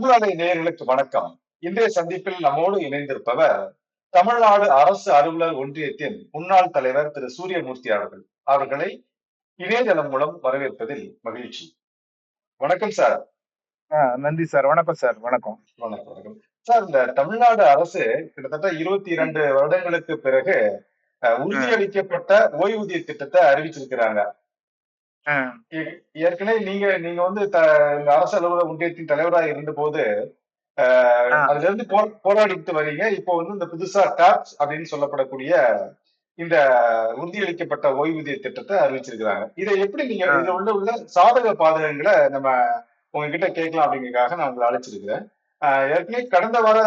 தமிழ்நாடு நேயர்களுக்கு வணக்கம். இன்றைய சந்திப்பில் நம்மோடு இணைந்திருப்பவர் தமிழ்நாடு அரசு அலுவலர் ஒன்றியத்தின் முன்னாள் தலைவர் திரு. சூரியமூர்த்தி அவர்கள். அவர்களை இணையதளம் மூலம் வரவேற்பதில் மகிழ்ச்சி. வணக்கம் சார். நன்றி சார். வணக்கம் சார். வணக்கம். வணக்கம் வணக்கம். சார் இந்த தமிழ்நாடு அரசு கிட்டத்தட்ட இருபத்தி இரண்டு வருடங்களுக்கு பிறகு உறுதியளிக்கப்பட்ட ஓய்வூதிய திட்டத்தை அறிவிச்சிருக்கிறாங்க. ஏற்கனவே நீங்க நீங்க வந்து இந்த அரசு அலுவலக ஒன்றியத்தின் தலைவராக இருந்தபோது அஹ், ஆ. அதுல இருந்து போராடிட்டு வரீங்க. இப்போ வந்து இந்த புதுசா டாப்ஸ் அப்படின்னு சொல்லப்படக்கூடிய இந்த உறுதியளிக்கப்பட்ட ஓய்வூதிய திட்டத்தை அறிவிச்சிருக்கிறாங்க. இதை எப்படி நீங்க. இதுல உள்ள உள்ள சாதக பாதகங்களை நம்ம உங்ககிட்ட கேட்கலாம் அப்படிங்கறதுக்காக நான் உங்களை அழைச்சிருக்கிறேன். ஏற்கனவே கடந்த வார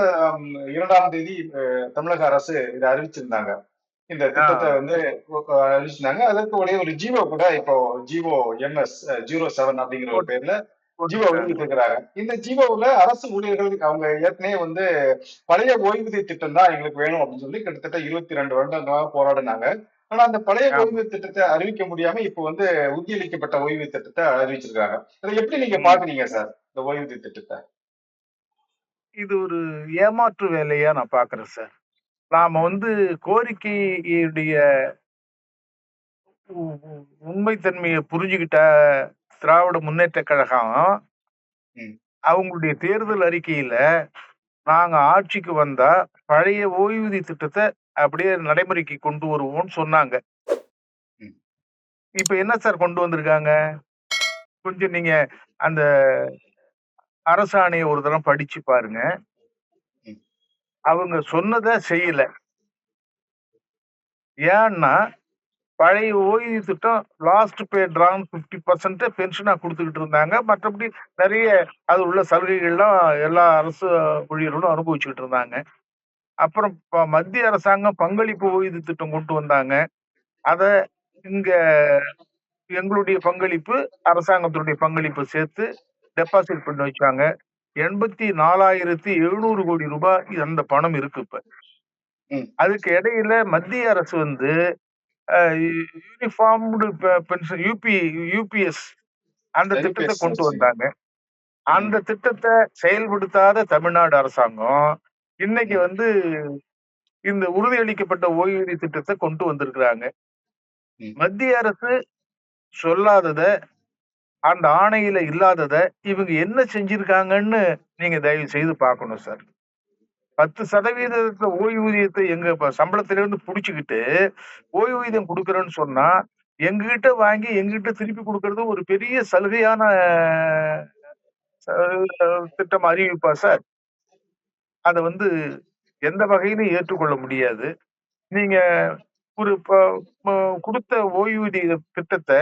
இரண்டாம் தேதி தமிழக அரசு இதை அறிவிச்சிருந்தாங்க. இந்த திட்டத்தை வந்து அறிவிச்சிருந்தாங்க. அதற்கு உடைய ஒரு ஜீவோ கூட இப்போ ஜீவோ எம்எஸ் ஜீரோ செவன் அப்படிங்கிற ஒரு பேர்ல ஜீவோ வெளியிட்டு இருக்கிறாங்க இந்த ஜீவோவுல அரசு ஊழியர்களுக்கு அவங்க ஏற்கனவே வந்து பழைய ஓய்வூதிய திட்டம் தான் எங்களுக்கு வேணும் அப்படின்னு சொல்லி கிட்டத்தட்ட இருபத்தி ரெண்டு வருடங்களாக போராடினாங்க. ஆனா அந்த பழைய. ஓய்வூதிய திட்டத்தை அறிவிக்க முடியாம இப்போ வந்து உறுதியளிக்கப்பட்ட ஓய்வூதிய திட்டத்தை அறிவிச்சிருக்காங்க. அதை எப்படி நீங்க. பாக்குறீங்க சார் இந்த ஓய்வூதிய திட்டத்தை? இது ஒரு ஏமாற்று வேலையா நான் பாக்குறேன் சார். நாம வந்து கோரிக்கையுடைய உண்மைத்தன்மையை புரிஞ்சுக்கிட்ட திராவிட முன்னேற்ற கழகம். அவங்களுடைய தேர்தல் அறிக்கையில நாங்க ஆட்சிக்கு வந்தா பழைய ஓய்வூதிய திட்டத்தை அப்படியே நடைமுறைக்கு கொண்டு வருவோம்னு சொன்னாங்க. இப்ப என்ன சார் கொண்டு வந்திருக்காங்க கொஞ்சம் நீங்க அந்த அரசாணையை ஒரு தரம் படிச்சு பாருங்க. அவங்க சொன்னதை செய்யல. ஏன்னா பழைய ஓய்வு திட்டம் last pay drawn fifty percent பென்ஷனா கொடுத்துக்கிட்டு இருந்தாங்க. மற்றபடி நிறைய அது உள்ள சலுகைகள்லாம் எல்லா அரசு ஊழியர்களும் அனுபவிச்சுக்கிட்டு இருந்தாங்க. அப்புறம் மத்திய அரசாங்கம் பங்களிப்பு ஓய்வு திட்டம் கொண்டு வந்தாங்க. அதை இங்க எங்களுடைய பங்களிப்பு அரசாங்கத்தினுடைய பங்களிப்பு சேர்த்து டெபாசிட் பண்ணி வச்சாங்க. எண்பத்தி நாலாயிரத்தி எழுநூறு கோடி ரூபாய் அந்த பணம் இருக்கு இப்ப. அதுக்கு இடையில மத்திய அரசு வந்து யூனிஃபார்ம்டு பென்ஷன் யூபி யூபிஎஸ் அந்த திட்டத்தை கொண்டு. வந்தாங்க அந்த திட்டத்தை செயல்படுத்தாத தமிழ்நாடு அரசாங்கம் இன்னைக்கு வந்து இந்த உறுதியளிக்கப்பட்ட ஓய்வூதிய திட்டத்தை கொண்டு வந்திருக்கிறாங்க. மத்திய அரசு சொல்லாதத அந்த ஆணையில இல்லாதத இவங்க என்ன செஞ்சிருக்காங்கன்னு நீங்க தயவு செய்து பார்க்கணும் சார். பத்து சதவீதத்தை ஓய்வூதியத்தை எங்க சம்பளத்திலிருந்து புடிச்சுக்கிட்டு ஓய்வூதியம் கொடுக்குறேன்னு சொன்னா எங்ககிட்ட வாங்கி எங்ககிட்ட திருப்பி கொடுக்கறது ஒரு பெரிய சலுகையான திட்டம் அறிவிப்பா சார். அதை வந்து எந்த வகையிலும் ஏற்றுக்கொள்ள முடியாது. நீங்க ஒரு ப- கொடுத்த ஓய்வூதிய திட்டத்தை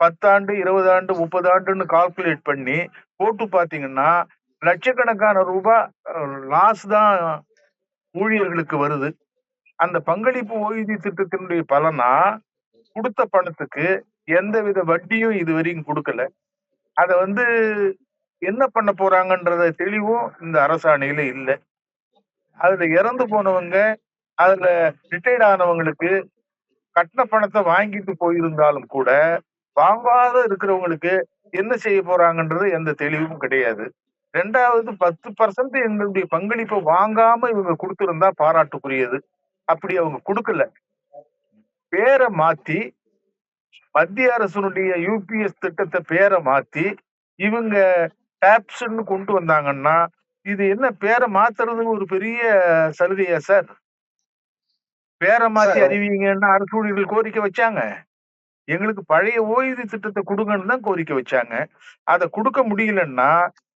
பத்தாண்டு இருபது ஆண்டு முப்பது ஆண்டுன்னு கால்குலேட் பண்ணி போட்டு பாத்தீங்கன்னா லட்சக்கணக்கான ரூபாய் லாஸ் தான் ஊழியர்களுக்கு வருது. அந்த பங்களிப்பு ஓய்வூதிய திட்டத்தினுடைய பலனா கொடுத்த பணத்துக்கு எந்தவித வட்டியும் இது வரைக்கும் கொடுக்கல. அதை வந்து என்ன பண்ண போறாங்கன்றத தெளிவும் இந்த அரசாணையில இல்லை. அதுல இறந்து போனவங்க அதுல ரிட்டையர்ட் ஆனவங்களுக்கு கட்டின பணத்தை வாங்கிட்டு போயிருந்தாலும் கூட வாங்காத இருக்கிறவங்களுக்கு என்ன செய்ய போறாங்கன்றது எந்த தெளிவும் கிடையாது. ரெண்டாவது பத்து பர்சன்ட் எங்களுடைய பங்களிப்பை வாங்காம இவங்க கொடுத்திருந்தா பாராட்டுக்குரியது. அப்படி அவங்க கொடுக்கல. பேரை மாத்தி மத்திய அரசனுடைய யூபிஎஸ் திட்டத்தை பேரை மாத்தி இவங்க டாப்ஸ்ன்னு கொண்டு வந்தாங்கன்னா இது என்ன பேரை மாத்துறது ஒரு பெரிய சலுகையா சார்? பேரை மாத்தி. அறிவிங்கன்னா அரசு ஊழியர்கள் கோரிக்கை வச்சாங்க. எங்களுக்கு பழைய ஓய்வூதிய திட்டத்தை கொடுங்கன்னு தான் கோரிக்கை வச்சாங்க. அதை கொடுக்க முடியலன்னா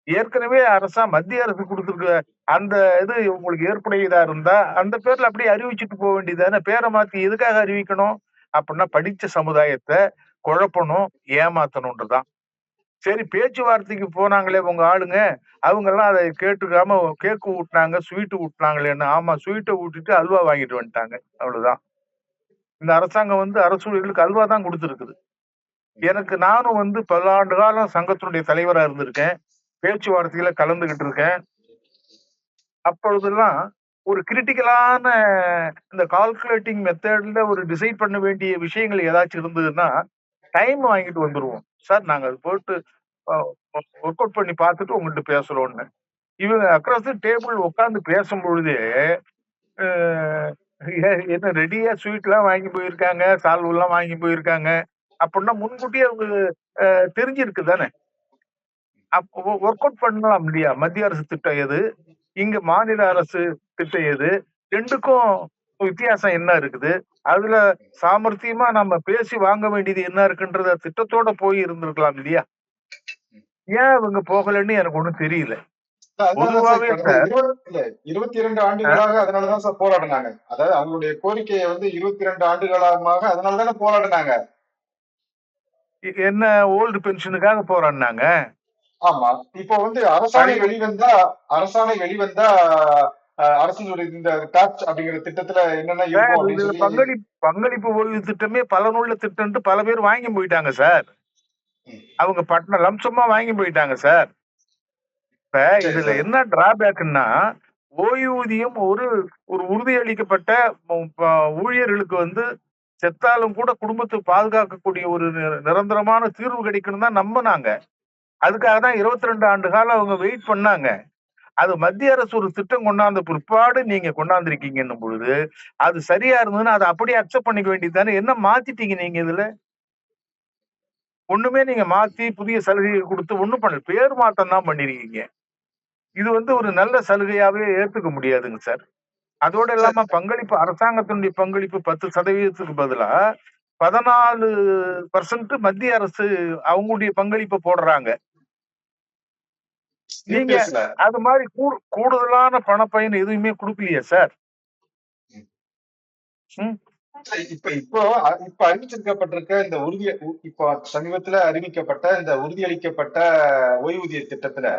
ஏற்கனவே அரசா மத்திய அரசு கொடுத்துருக்க அந்த இது உங்களுக்கு ஏற்புடையதா இருந்தா அந்த பேர்ல அப்படியே அறிவிச்சுட்டு போக வேண்டியதானே? பேரை மாத்தி எதுக்காக அறிவிக்கணும்? அப்படின்னா படிச்ச சமுதாயத்தை குழப்பணும் ஏமாத்தணும்ன்றதான். சரி பேச்சுவார்த்தைக்கு போனாங்களே உங்க ஆளுங்க. அவங்க எல்லாம் அதை கேட்டுக்காம கேக்கு ஊட்டினாங்க ஸ்வீட்டு ஊட்டினாங்களேன்னு. ஆமா ஸ்வீட்டை ஊட்டிட்டு அல்வா வாங்கிட்டு வந்துட்டாங்க. அவ்வளவுதான். இந்த அரசாங்கம் வந்து அரசு ஊழியர்களுக்கு அல்வா தான் கொடுத்துருக்குது. எனக்கு நானும் வந்து பல ஆண்டு காலம் சங்கத்தினுடைய தலைவராக இருந்திருக்கேன். பேச்சுவார்த்தையில கலந்துகிட்டு இருக்கேன். அப்பொழுதெல்லாம் ஒரு கிரிட்டிக்கலான இந்த கால்குலேட்டிங் மெத்தட்ல ஒரு டிசைட் பண்ண வேண்டிய விஷயங்கள் ஏதாச்சும் இருந்ததுன்னா டைம் வாங்கிட்டு வந்துருவோம். சார் நாங்கள் அது போட்டு ஒர்க் அவுட் பண்ணி பார்த்துட்டு உங்கள்கிட்ட பேசுறோம்னு. இவங்க அக்ராஸ் டேபிள் உட்காந்து பேசும் பொழுதே என்ன ரெடியா ஸ்வீட் எல்லாம் வாங்கி போயிருக்காங்க சால்வு எல்லாம் வாங்கி போயிருக்காங்க. அப்படின்னா முன்கூட்டியே அவங்க தெரிஞ்சிருக்கு தானே? ஒர்க் அவுட் பண்ணலாம் இல்லையா? மத்திய அரசு திட்டம் எது? இங்க மாநில அரசு திட்டம் எது? ரெண்டுக்கும் வித்தியாசம் என்ன இருக்குது? அதுல சாமர்த்தியமா நம்ம பேசி வாங்க வேண்டியது என்ன இருக்குன்றத திட்டத்தோட போய் இருந்திருக்கலாம் இல்லையா? ஏன் இவங்க போகலன்னு எனக்கு ஒண்ணும் தெரியல. இருபத்தி இரண்டு ஆண்டுகளாக அதனாலதான் சார் போராடினாங்க. அதாவது அவங்களுடைய கோரிக்கையை வந்து இருபத்தி இரண்டு ஆண்டுகளாக அதனாலதானே போராடினாங்க. என்ன ஓல்டு பென்ஷனுக்காக போறான்னாங்க ஆமா. இப்போ வந்து அரசாணை வெளிவந்தா அரசாணை வெளிவந்தா அரசினுடைய இந்த டாக்ஸ் அப்படிங்கிற திட்டத்துல என்னென்ன பங்களிப்பு பங்களிப்பு ஓய்வு திட்டமே பலனுள்ள திட்டம்ட்டு பல பேர் வாங்கி போயிட்டாங்க சார். அவங்க பட்டின லம்சமா வாங்கி போயிட்டாங்க சார். இப்ப இதுல என்ன டிராபேக்னா ஓய்வூதியம் ஒரு ஒரு உறுதியளிக்கப்பட்ட ஊழியர்களுக்கு வந்து செத்தாலும் கூட குடும்பத்தை பாதுகாக்கக்கூடிய ஒரு நிரந்தரமான தீர்வு கிடைக்கணும் தான் நம்பினாங்க. அதுக்காக தான் இருபத்தி ரெண்டு ஆண்டு காலம் அவங்க வெயிட் பண்ணாங்க. அது மத்திய அரசு ஒரு திட்டம் கொண்டாந்த பிற்பாடு நீங்க கொண்டாந்துருக்கீங்கன்னும் பொழுது அது சரியா இருந்ததுன்னா அதை அப்படியே அக்செப்ட் பண்ணிக்க வேண்டியது தானே. என்ன மாத்திட்டீங்க நீங்க இதுல? ஒண்ணுமே நீங்க மாத்தி புதிய சலுகையை கொடுத்து ஒண்ணும் பண்ணல. பேர் மாற்றம் தான் பண்ணிருக்கீங்க. இது வந்து ஒரு நல்ல சலுகையாவே ஏத்துக்க முடியாதுங்க சார். அதோட இல்லாம பங்களிப்பு அரசாங்கத்தினுடைய பங்களிப்பு பத்து சதவீதத்துக்கு பதிலா பதினாலு பர்சன்ட் மத்திய அரசு அவங்களுடைய பங்களிப்பை போடுறாங்க. நீங்க அது மாதிரி கூடுதலான பணப்பயன் எதுவுமே கொடுக்கலையே சார்? இப்ப இப்போ இப்ப அறிவிச்சிருக்கப்பட்டிருக்க இந்த உறுதி இப்போ சமீபத்துல அறிவிக்கப்பட்ட இந்த உறுதியளிக்கப்பட்ட ஓய்வூதிய திட்டத்துல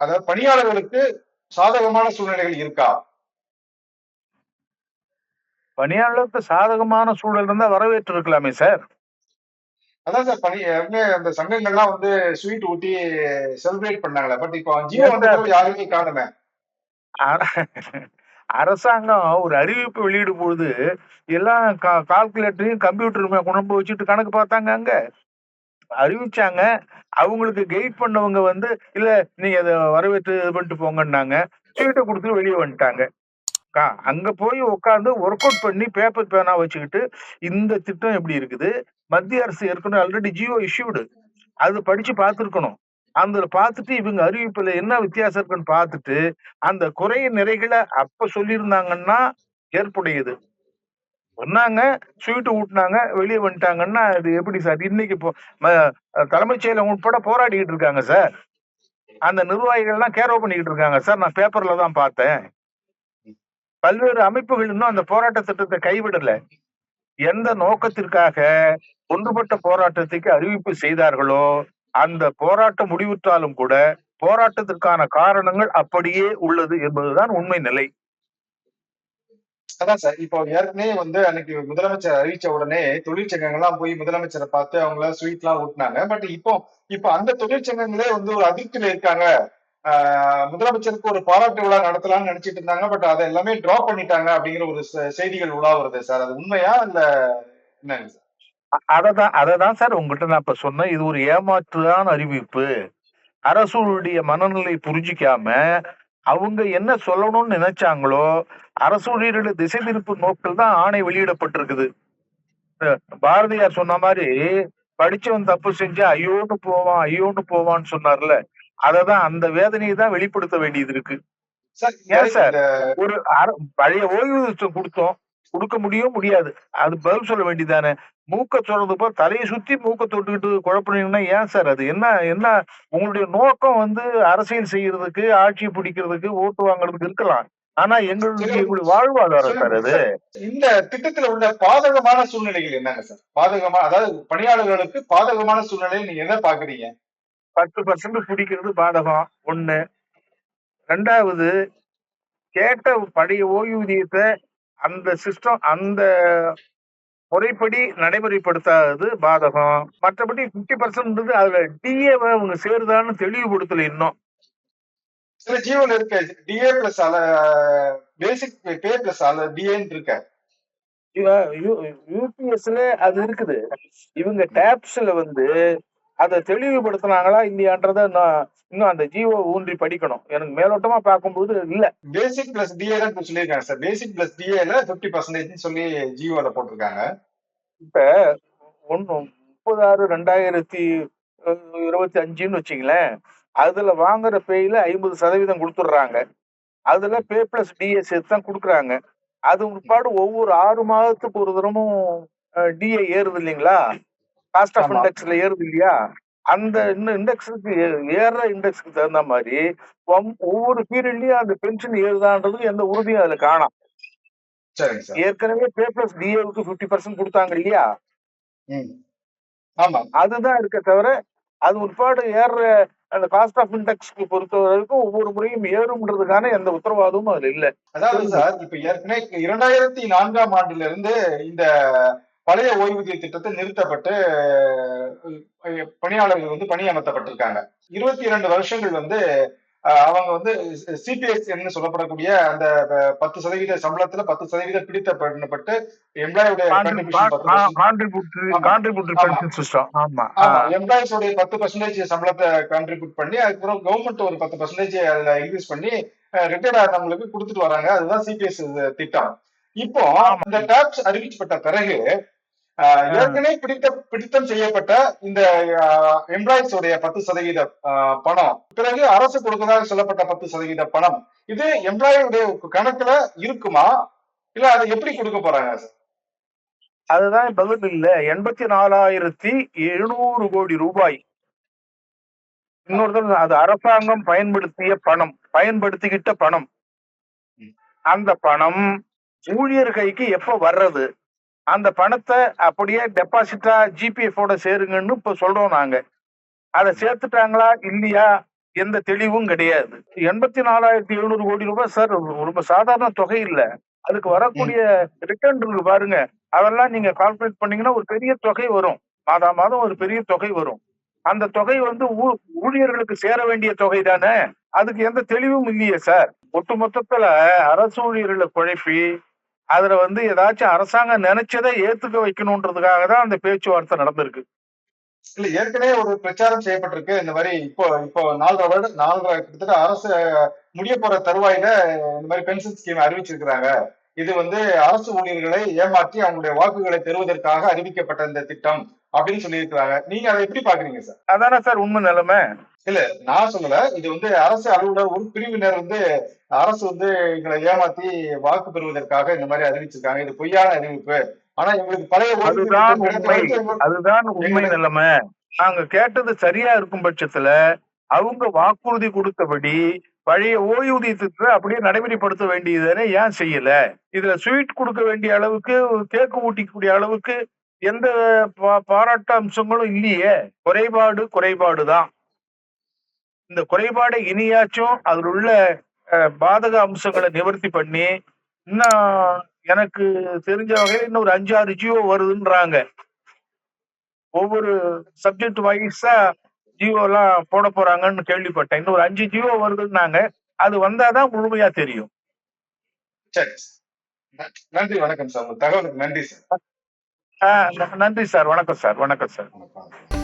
அதாவது பணியாளர்களுக்கு சாதகமான சூழ்நிலைகள் இருக்கா? பணியாளருக்கு சாதகமான சூழல் இருந்தா வரவேற்று இருக்கலாமே சார். அதான் சார் பணி அந்த சங்கங்கள்லாம் வந்து ஸ்வீட் ஊட்டி செலிப்ரேட் பண்ணாங்களே பட் இப்போ ஜியோ வந்த யாருமே காணுமே. அர- அரசாங்கம் ஒரு அறிவிப்பு வெளியிடும் பொழுது எல்லாம் கால்குலேட்டரையும் கம்ப்யூட்டருமே கொண்டு வச்சுட்டு கணக்கு பார்த்தாங்க அங்க. அறிவிச்சாங்க. அவங்களுக்கு கைட் பண்ணவங்க வந்து இல்ல நீங்க அதை வரவேற்று இது பண்ணிட்டு போங்கன்னாங்க. சீட்டை கொடுத்து வெளியே வந்துட்டாங்க. அங்க போய் உட்காந்து ஒர்க் அவுட் பண்ணி பேப்பர் பேனா வச்சுக்கிட்டு இந்த திட்டம் எப்படி இருக்குது? மத்திய அரசு ஏற்கனவே ஆல்ரெடி ஜியோ இஷ்யூடு அது படிச்சு பார்த்துருக்கணும். அந்த பார்த்துட்டு இவங்க அறிவிப்புல என்ன வித்தியாசம் இருக்குன்னு பார்த்துட்டு அந்த குறைய நிறைகளை அப்ப சொல்லியிருந்தாங்கன்னா ஏற்புடையது. சொன்னாங்க ஸ்வீட்டு ஊட்டினாங்க வெளியே வந்துட்டாங்கன்னா அது எப்படி சார்? இன்னைக்கு இப்போ தலைமைச் செயலகம் உட்பட போராடிக்கிட்டு இருக்காங்க சார். அந்த நிர்வாகிகள்லாம் கேரோ பண்ணிக்கிட்டு இருக்காங்க சார். நான் பேப்பர்ல தான் பார்த்தேன். பல்வேறு அமைப்புகள் இன்னும் அந்த போராட்ட திட்டத்தை கைவிடல. எந்த நோக்கத்திற்காக ஒன்றுபட்ட போராட்டத்துக்கு அறிவிப்பு செய்தார்களோ அந்த போராட்டம் முடிவுற்றாலும் கூட போராட்டத்திற்கான காரணங்கள் அப்படியே உள்ளது என்பதுதான் உண்மை நிலை. அதான் சார் இப்போ ஏற்கனவே வந்து அன்னைக்கு முதலமைச்சர் அறிவிச்ச உடனே தொழிற்சங்கங்கள்லாம் போய் முதலமைச்சரை பார்த்து அவங்கள ஸ்வீட் எல்லாம் ஊட்டினாங்க. பட் இப்போ இப்போ அந்த தொழிற்சங்கங்களே வந்து ஒரு அதிருப்தியில இருக்காங்க. ஆஹ் முதலமைச்சருக்கு ஒரு பாராட்டு விழா நடத்தலாம்னு நினைச்சிட்டு இருந்தாங்க. பட் அதை எல்லாமே டிராப் பண்ணிட்டாங்க அப்படிங்கிற ஒரு செ- செய்திகள் உலா வருது சார் அது உண்மையா இல்ல என்னங்க சார் அததான் அததான் சார் உங்ககிட்ட நான் இப்ப சொன்னேன். இது ஒரு ஏமாற்றுதான் அறிவிப்பு. அரசுடைய மனநிலை புரிஞ்சிக்காம அவங்க என்ன சொல்லணும்னு நினைச்சாங்களோ அரசுடைய திசை திருப்பு நோக்கில் தான் ஆணை வெளியிடப்பட்டிருக்குது. பாரதியார் சொன்ன மாதிரி படிச்சவன் தப்பு செஞ்சா ஐயோன்னு போவான் ஐயோன்னு போவான்னு சொன்னார்ல அததான் அந்த வேதனையை தான் வெளிப்படுத்த வேண்டியது இருக்கு. சார் ஏன் சார்? ஒரு பழைய ஓய்வூதியம் கொடுத்தோம். கொடுக்க முடியும் முடியாது. அது பதில் சொல்ல வேண்டியதானே மூக்க சொல்றது போல் தலையை சுத்தி மூக்க தொட்டுக்கிட்டு குழப்பினீங்கன்னா ஏன் சார் அது? என்ன என்ன உங்களுடைய நோக்கம் வந்து அரசியல் செய்யறதுக்கு ஆட்சி பிடிக்கிறதுக்கு ஓட்டு வாங்குறதுக்கு இருக்கலாம். ஆனா எங்களுடைய எங்களுடைய வாழ்வாதாரம் சார் அது. இந்த திட்டத்துல உள்ள பாதகமான சூழ்நிலைகள் என்னங்க சார்? பாதகமா அதாவது பணியாளர்களுக்கு பாதகமான சூழ்நிலையை நீங்க எதை பாக்குறீங்க? பத்து பர்சன்ட் பிடிக்கிறது பாதகம். ஒண்ணு. ரெண்டாவது கேட்ட பழைய ஓய்வூதியத்தை அந்த சிஸ்டம் அந்த முறைப்படி நடைமுறைப்படுத்தாதது பாதகம். மற்றபடி பிப்டி பர்சன்ட் அதுல டிஏ அவங்க சேருதான்னு தெளிவுபடுத்தல இன்னும். சில ஜீவன் இருக்கு. DA plus basic pay plus டிஏன்னு இருக்க. யூபிஎஸ்ல அது இருக்குது. இவங்க டேப்ஸ்ல வந்து அதை தெளிவுபடுத்தினாங்களா இல்லையான்றத நான் இன்னும் அந்த ஜீவோ ஊன்றி படிக்கணும். எனக்கு மேலோட்டமா பார்க்கும்போது இல்ல. பேசிக் பிளஸ் டிஏ தான் சொல்லியிருக்காங்க சார். பேசிக் பிளஸ் டிஏல பிப்டி பர்சன்டேஜ் சொல்லி ஜியோல போட்டிருக்காங்க. இப்ப ஒண்ணு முப்பது ஆறு ரெண்டாயிரத்தி இருபத்தி அஞ்சுன்னு வச்சுங்களேன் அதுல வாங்குற பேயில ஐம்பது சதவீதம் கொடுத்துடுறாங்க. அதுல பே பிளஸ் டிஎஸ் தான் கொடுக்குறாங்க. அது பிற்பாடு ஒவ்வொரு ஆறு மாதத்துக்கு ஒரு தரமும் டிஏ ஏறுது இல்லைங்களா? Cost of. இண்டெக்ஸ்ல ஏறுது இல்லையா அந்த இன்னும் இண்டெக்ஸுக்கு ஏறுற இண்டெக்ஸ்க்கு தகுந்த மாதிரி ஒவ்வொரு பீரியட்லயும் அந்த பென்ஷன் ஏறுதான்றது எந்த உறுதியும் அதுல காணாம். ஏற்கனவே பே பிளஸ் டிஏவுக்கு பிப்டி பர்சன்ட் கொடுத்தாங்க இல்லையா? அதுதான் இருக்க தவிர அது உட்பாடு ஏறுற அந்த காஸ்ட் ஆஃப் இண்டெக்ஸ்க்கு பொறுத்த வரைக்கும் ஒவ்வொரு முறையும் ஏறும்ன்றதுக்கான எந்த உத்தரவாதமும் அதுல இல்ல. அதாவது சார் இப்ப ஏற்கனவே இரண்டாயிரத்தி நான்காம் ஆண்டுல இருந்து இந்த பழைய ஓய்வூதிய திட்டத்தை நிறுத்தப்பட்டு பணியாளர்கள் வந்து பணியமர்த்தப்பட்டிருக்காங்க. இருபத்தி இரண்டு வருஷங்கள் வந்து அவங்க வந்து சிபிஎஸ் என்று சொல்லப்படக்கூடிய அந்த பத்து சதவீத சம்பளத்துல பத்து சதவீதம் பிடித்த பண்ணப்பட்டு எம்ப்ளாயோட கண்டிபியூஷன் பத்து பர்சன்டேஜ் சம்பளத்தை கான்ட்ரிபியூட் பண்ணி அதுக்கப்புறம் கவர்மெண்ட் ஒரு பத்து பர்சன்டேஜ் அதுல இன்க்ரீஸ் பண்ணி ரிட்டையர்ட் ஆனவங்களுக்கு கொடுத்துட்டு வராங்க. அதுதான் சிபிஎஸ் திட்டம். இப்போ. இந்த டாக்ஸ் அறிவிக்கப்பட்ட பிறகு. ஏற்கனவே பிடித்த பிடித்தம் செய்யப்பட்ட இந்த எம்ப்ளாயிஸ் உடைய பத்து சதவீத பணம். பிறகு அரசு கொடுக்கறதாக சொல்லப்பட்ட பத்து சதவீத பணம். இது எம்ப்ளாயியுடைய கணக்குல இருக்குமா? இல்ல அதை எப்படி கொடுக்க போறாங்க? அதுதான் பதில் இல்ல. எண்பத்தி நாலாயிரத்தி எழுநூறு கோடி ரூபாய். இன்னொருத்தர் அது அரசாங்கம் பயன்படுத்திய பணம். பயன்படுத்திக்கிட்ட பணம். அந்த பணம் ஊழியர் கைக்கு எப்ப வர்றது? அந்த பணத்தை அப்படியே டெபாசிட்டா ஜிபிஎஃப் சேருங்கன்னு இப்ப சொல்றோம் நாங்க. அதை சேர்த்துட்டாங்களா? இல்லையா? எந்த தெளிவும் கிடையாது. எண்பத்தி நாலாயிரத்தி எழுநூறு கோடி ரூபாய் சார் ரொம்ப சாதாரண தொகை இல்லை. அதுக்கு வரக்கூடிய ரிட்டர்ன் இருக்கு பாருங்க. அதெல்லாம் நீங்க கால்குலேட் பண்ணீங்கன்னா ஒரு பெரிய தொகை வரும். மாதா மாதம் ஒரு பெரிய தொகை வரும். அந்த தொகை வந்து ஊ- ஊழியர்களுக்கு சேர வேண்டிய தொகை தானே? அதுக்கு எந்த தெளிவும் இல்லையே சார். ஒட்டுமொத்தத்துல அரசு ஊழியர்களை குழப்பி அதுல வந்து ஏதாச்சும் அரசாங்கம் நினைச்சதை ஏத்துக்க வைக்கணுன்றதுக்காக தான் அந்த பேச்சுவார்த்தை நடந்திருக்கு. இல்ல ஏற்கனவே ஒரு பிரச்சாரம் செய்யப்பட்டிருக்கு. இந்த மாதிரி இப்போ இப்போ நாலரை வருடம் நாலரை கிட்டத்தட்ட அரசு முடிய போற தருவாயில இந்த மாதிரி பென்ஷன் ஸ்கீம் அறிவிச்சிருக்கிறாங்க. இது வந்து அரசு ஊழியர்களை ஏமாற்றி அவங்களுடைய வாக்குகளை பெறுவதற்காக அறிவிக்கப்பட்ட இந்த திட்டம். அப்படின்னு சொல்லியிருக்கிறாங்க. நீங்க அதை எப்படி பாக்குறீங்க சார் அதானே சார் உண்மை நிலைமை? இல்ல நான் சொல்லல. இது வந்து அரசு அலுவலர் ஒரு பிரிவினர் வந்து அரசு வந்து எங்களை ஏமாத்தி வாக்கு பெறுவதற்காக இந்த மாதிரி அறிவிச்சிருக்காங்க. இது பொய்யான அறிவிப்பு. ஆனா எங்களுக்கு பழைய ஓய்வூதிய அதுதான் உண்மை. அதுதான் உண்மை நிலைமை. நாங்க கேட்டது சரியா இருக்கும் பட்சத்துல அவங்க வாக்குறுதி கொடுத்தபடி பழைய ஓய்வூதியத்தை அப்படியே நடைமுறைப்படுத்த வேண்டியதுதானே ஏன் செய்யல? இதுல ஸ்வீட் கொடுக்க வேண்டிய அளவுக்கு கேக்கு ஊட்டிக்கூடிய அளவுக்கு எந்த பா- பாராட்டு அம்சங்களும் இல்லையே. குறைபாடு குறைபாடு தான் இந்த குறைபாடை இனியாச்சும் அதில் உள்ள பாதக அம்சங்களை நிவர்த்தி பண்ணி இன்னும் எனக்கு தெரிஞ்ச வகையில் இன்னும் ஒரு அஞ்சாறு ஜியோ வருதுன்றாங்க. ஒவ்வொரு சப்ஜெக்ட் வைஸா ஜியோ எல்லாம் போட போறாங்கன்னு கேள்விப்பட்டேன். இன்னும் ஒரு அஞ்சு ஜியோ வருதுன்னாங்க. அது வந்தாதான் முழுமையா தெரியும். சரி. நன்றி வணக்கம் சார். தகவலுக்கு நன்றி சார். நன்றி சார். வணக்கம் சார். வணக்கம் சார். வணக்கம்.